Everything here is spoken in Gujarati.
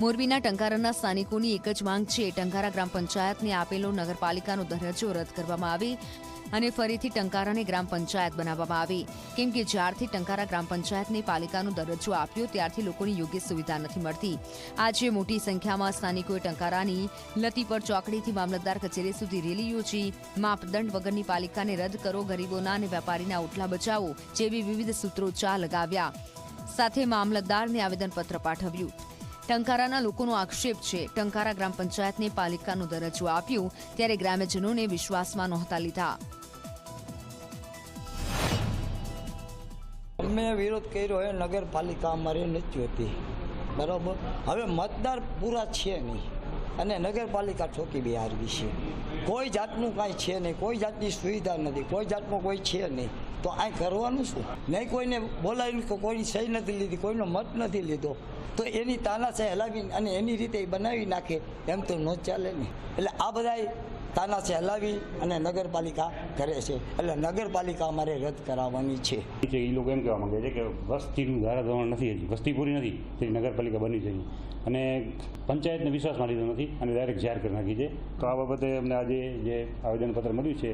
મોરબીના ટંકારાના સ્થાનિકોની એક જ માંગ છે. ટંકારા ગ્રામ પંચાયતને આપેલો નગરપાલિકાનો દરજ્જો રદ કરવામાં આવે અને ફરીથી ટંકારાને ગ્રામ પંચાયત બનાવવામાં આવે. કેમ કે જ્યારથી ટંકારા ગ્રામ પંચાયતને પાલિકાનો દરજ્જો આપ્યો, ત્યારથી લોકોની યોગ્ય સુવિધા નથી મળતી. આજે મોટી સંખ્યામાં સ્થાનિકોએ ટંકારાની લતીપર ચોકડીથી મામલતદાર કચેરી સુધી રેલી યોજી. માપદંડ વગરની પાલિકાને રદ કરો, ગરીબોના અને વેપારીના ઓટલા બચાવો જેવી વિવિધ સૂત્રોચ્ચાર લગાવ્યા. સાથે મામલતદારને આવેદનપત્ર પાઠવ્યું. ટંકારાના લોકોનો આક્ષેપ છે. ટંકારા ગ્રામ પંચાયતને પાલિકાનો દરજ્જો આપ્યો, ત્યારે ગ્રામ્યજનોને વિશ્વાસમાં નહોતા લીધા. અમે વિરોધ કર્યો એ નગરપાલિકા અમારી નથી હોતી. બરાબર? હવે મતદાર પૂરા છે નહીં. અને નગરપાલિકા ઠોકી બિહારવી છે કોઈ જાતનું કાંઈ છે નહીં. કોઈ જાતની સુવિધા નથી. કોઈ જાતનું કોઈ છે નહીં. તો આ કરવાનું શું? નહીં કોઈને બોલાવ્યું કે કોઈની સહી નથી લીધી, કોઈનો મત નથી લીધો, તો એની તાનાશાહ હલાવી અને એની રીતે એ બનાવી નાખે, એમ તો ન ચાલે ને. એટલે આ બધાય તાનાશાહ હલાવી અને નગરપાલિકા કરે છે. એટલે નગરપાલિકા અમારે રદ કરાવવાની છે. એ લોકો એમ કહેવા માંગે છે કે વસ્તીનું ધારાધોરણ નથી હજી. વસ્તી પૂરી નથી, તે નગરપાલિકા બની જઈ. અને પંચાયતને વિશ્વાસમાં લીધો નથી અને ડાયરેક્ટ જાહેર કરી નાખી છે. તો આ બાબતે અમને આજે જે આવેદનપત્ર મળ્યું છે